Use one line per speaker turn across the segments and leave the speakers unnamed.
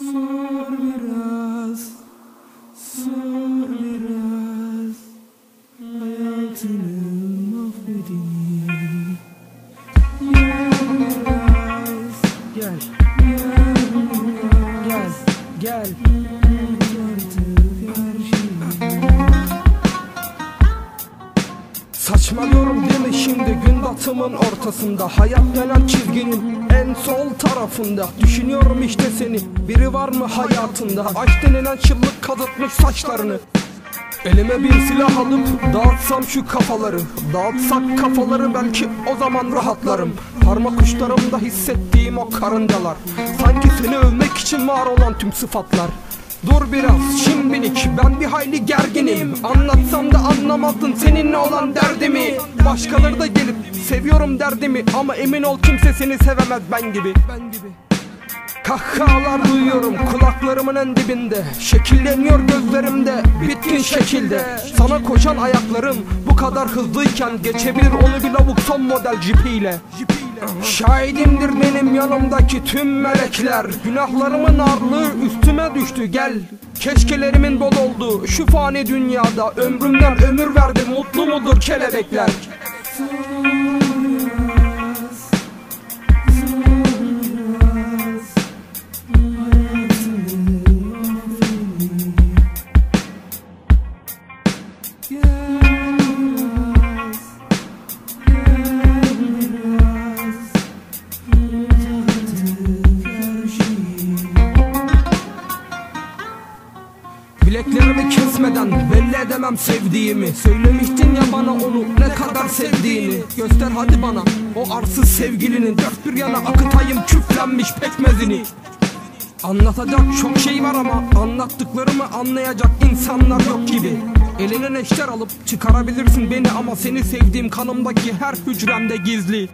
Sor biraz, sor biraz. Hayatını mahvedin. Biraz Gel, gel, gel, gel Artık Saçmalıyorum değil mi şimdi? Gün batımın ortasında Hayat denen çizginin en sol tarafında. Düşünüyorum işte seni. Biri var mı hayatında? Aşk denilen çıllık kazıtmış saçlarını. Elime bir silah alıp dağıtsam şu kafaları. Dağıtsak kafaları belki o zaman rahatlarım. Parmak uçlarımda hissettiğim o karıncalar Sanki seni övmek için var olan tüm sıfatlar Dur biraz şimdilik. Ben bir hayli gerginim. Anlatsam da anlamazdın seninle olan derdimi. Başkaları da gelip seviyorum derdimi. Ama emin ol kimse seni sevemez. Ben gibi. Kahkahalar duyuyorum kulaklarımın en dibinde. Şekilleniyor gözlerimde bitkin şekilde. Sana koşan ayaklarım bu kadar hızlıyken Geçebilir. Onu bir lavuk son model jipiyle Şahidimdir benim yanımdaki tüm melekler. Günahlarımın ağırlığı üstüme düştü gel. Keşkelerimin bol oldu şu fani dünyada. Ömrümden ömür verdim mutlu mudur kelebekler Bileklerimi kesmeden belli edemem sevdiğimi. Söylemiştin ya bana onu ne kadar sevdiğini. Göster hadi bana o arsız sevgilinin. Dört bir yana akıtayım küflenmiş pekmezini. Anlatacak çok şey var ama anlattıklarımı anlayacak insanlar yok gibi. Eline neşter alıp çıkarabilirsin beni ama seni sevdiğim kanımdaki her hücremde gizli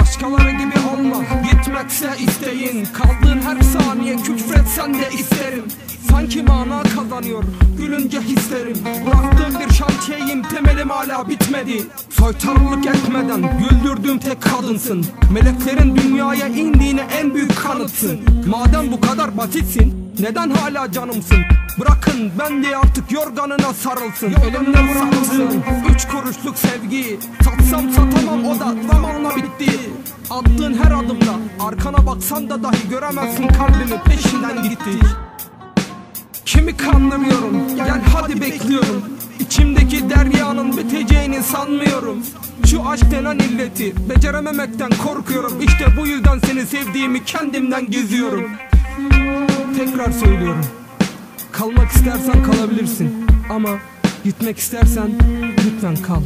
Başkaları gibi olma Gitmekse isteğin Kaldığın her saniye küfretsen de isterim. Sanki mana kazanıyor Gülünce hislerim. Bıraktığım bir şantiyeyim Temelim hala bitmedi. Soytarılık etmeden Güldürdüğüm tek kadınsın. Meleklerin dünyaya indiğine en büyük kanıtsın. Madem bu kadar basitsin neden hala canımsın? Bırakın ben de artık yorganına sarılsın. Elimde bıraktığım üç kuruşluk sevgi Satsam satamam o da zamanla bitti Attığın her adımda arkana baksan da dahi göremezsin kalbimi. Peşinden gitti. Kimi kandırıyorum? Gel hadi bekliyorum. İçimdeki deryanın biteceğini sanmıyorum. Şu aşk denen illeti becerememekten korkuyorum. İşte bu yüzden seni sevdiğimi kendimden gizliyorum. Tekrar söylüyorum. Kalmak istersen kalabilirsin. Ama gitmek istersen lütfen kal